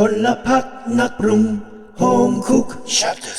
พลพักนักปรุง Home Cook Chapter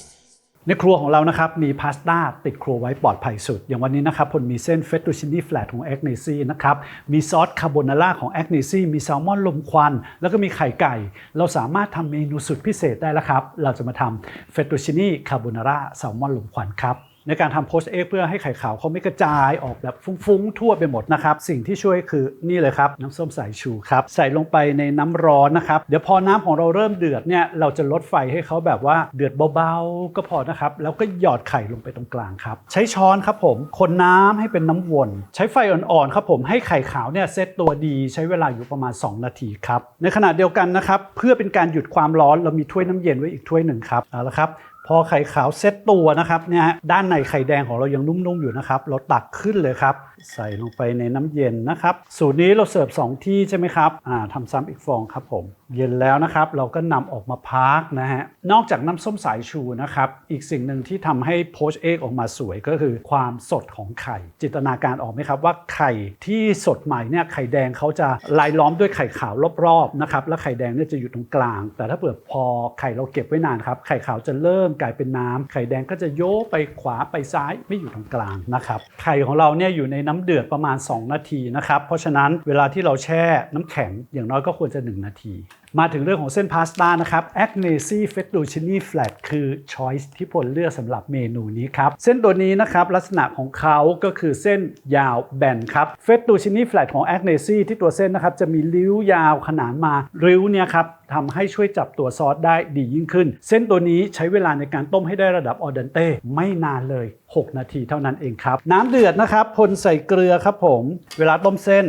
16 ในครัวของเรานะครับ มีพาสต้าติดครัวไว้ปลอดภัยสุด อย่างวันนี้นะครับผมมีเส้นเฟตตูชินี่แฟลตของแอ g เนซี่นะครับ มีซอสคาโบนาร่าของแอ g เนซี่มีแซลมอนลมควัน แล้วก็มีไข่ไก่ เราสามารถทำเมนูสุดพิเศษได้แล้วครับ เราจะมาทำเฟตตูชินี่คาโบนาร่าแซลมอนลมควันครับ ในการทำโพสเอ็กเพื่อให้ไข่ขาวเขาไม่กระจายออกแบบฟุ้งๆ ทั่วไปหมดนะครับ สิ่งที่ช่วยคือนี่เลยครับ น้ำส้มสายชูครับ ใส่ลงไปในน้ำร้อนนะครับ เดี๋ยวพอน้ำของเราเริ่มเดือดเนี่ยเราจะลดไฟให้เขาแบบว่าเดือดเบาๆ ก็พอนะครับ แล้วก็หยอดไข่ลงไปตรงกลางครับ ใช้ช้อนครับผมคนน้ำให้เป็นน้ำวนใช้ไฟอ่อนๆครับผมให้ไข่ขาวเนี่ยเซตตัวดีใช้เวลาอยู่ประมาณ 2 นาทีครับในขณะเดียวกันนะครับเพื่อเป็นการหยุดความร้อนเรามีถ้วยน้ำเย็นไว้อีกถ้วยหนึ่งครับเอาละครับ พอไข่ขาวเซตตัวนะครับเนี่ยฮะด้านในไข่แดงของเรายังนุ่มๆอยู่นะครับ เราตักขึ้นเลยครับ ใส่ลงไปในน้ำเย็นนะครับ สูตรนี้เราเสิร์ฟ2ที่ใช่ไหมครับอ่าทำซ้ำอีกฟองครับผมเย็นแล้วนะครับเราก็นำออกมาพักนะฮะนอกจากน้ำส้มสายชูนะครับ อีกสิ่งหนึ่งที่ทำให้โพชเอกออกมาสวยก็คือความสดของไข่ จินตนาการออกไหมครับว่าไข่ที่สดใหม่เนี่ยไข่แดงเขาจะลายล้อมด้วยไข่ขาวรอบๆนะครับแล้วไข่แดงเนี่ยจะอยู่ตรงกลาง แต่ถ้าเปิดพอไข่เราเก็บไว้นานครับไข่ขาวจะเริ่มกลายเป็นน้ำไข่แดงก็จะโยกไปขวาไปซ้ายไม่อยู่ตรงกลางนะครับไข่ของเราเนี่ยอยู่ในน้ำเดือดประมาณ 2 นาทีนะครับเพราะฉะนั้นเวลาที่เราแช่น้ำแข็งอย่างน้อยก็ควรจะ 1 นาที มาถึงเรื่องของเส้นพาสต้านะครับ a g n e s i Fettuccine Flat คือ choice ที่ผลเลือกสำหรับเมนูนี้ครับ เส้นตัวนี้นะครับลักษณะของเขาก็คือเส้นยาวแบนครับ Fettuccine Flat ของ a g n e s i ที่ตัวเส้นนะครับจะมีริ้วยาวขนานมาริ้วเนี่ยครับ ทำให้ช่วยจับตัวซอสได้ดียิ่งขึ้น เส้นตัวนี้ใช้เวลาในการต้มให้ได้ระดับออเดนเต้ไม่นานเลย 6 นาทีเท่านั้นเองครับ น้ำเดือดนะครับพลใส่เกลือครับผม เวลาต้มเส้น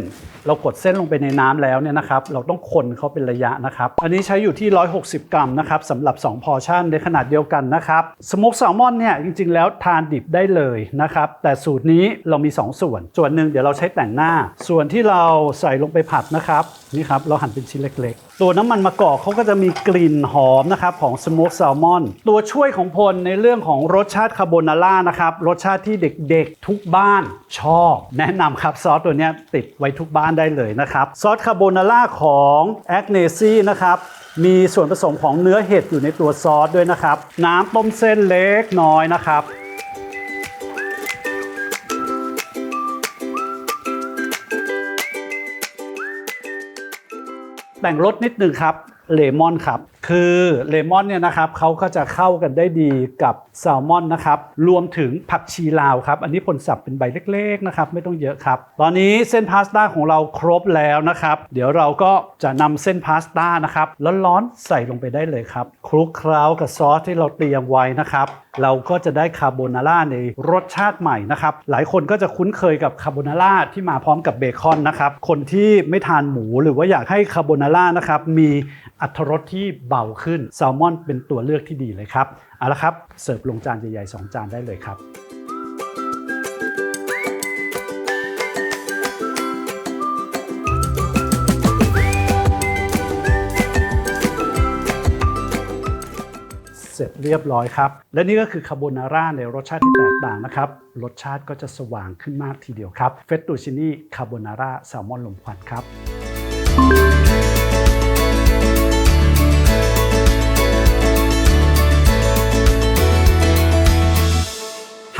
เรากดเส้นลงไปในน้ำแล้วเนี่ยนะครับ เราต้องคนเขาเป็นระยะนะครับ อันนี้ใช้อยู่ที่ 160 กรัมนะครับสำหรับ 2 พอชั่นในขนาดเดียวกันนะครับสโมกแซลมอนเนี่ยจริง ๆ แล้วทานดิบได้เลยนะครับแต่สูตรนี้เรามี 2 ส่วน ส่วนหนึ่งเดี๋ยวเราใช้แต่งหน้า ส่วนที่เราใส่ลงไปผัดนะครับนี่ครับเราหั่นเป็นชิ้นเล็ก ๆ ตัวน้ำมันมะกอกเขาก็จะมีกลิ่นหอมนะครับของสโมกแซลมอนตัวช่วยของพลในเรื่องของรสชาติคาโบนาร่านะครับ รสชาติที่เด็กๆทุกบ้านชอบ แนะนำครับซอสตัวนี้ติดไว้ทุกบ้านได้เลยนะครับซอสคาโบนาร่าของแอ g เนซี่นะครับมีส่วนผสมของเนื้อเห็ดอยู่ในตัวซอสด้วยนะครับ น้ำต้มเส้นเล็กน้อยนะครับแต่งรสนิดนึงครับ เลมอนครับ คือเลมอนเนี่ยนะครับเขาก็จะเข้ากันได้ดีกับแซลมอนนะครับ รวมถึงผักชีลาวครับ อันนี้ผลสับเป็นใบเล็กๆนะครับ ไม่ต้องเยอะครับ ตอนนี้เส้นพาสต้าของเราครบแล้วนะครับ เดี๋ยวเราก็จะนำเส้นพาสต้านะครับร้อนๆใส่ลงไปได้เลยครับ คลุกเคล้ากับซอสที่เราเตรียมไว้นะครับ เราก็จะได้คาโบนาร่าในรสชาติใหม่นะครับ หลายคนก็จะคุ้นเคยกับคาโบนาร่าที่มาพร้อมกับเบคอนนะครับ คนที่ไม่ทานหมูหรือว่าอยากให้คาโบนาร่านะครับมีอัตรสที่เบาขึ้นแซลมอนเป็นตัวเลือกที่ดีเลยครับเอาละครับเสิร์ฟลงจานใหญ่ๆ2จานได้เลยครับ เสร็จเรียบร้อยครับ และนี่ก็คือคาโบนาร่าในรสชาติที่แตกต่างนะครับ รสชาติก็จะสว่างขึ้นมากทีเดียวครับเฟตตูชินี่คาโบนาร่าแซลมอนลมควันครับ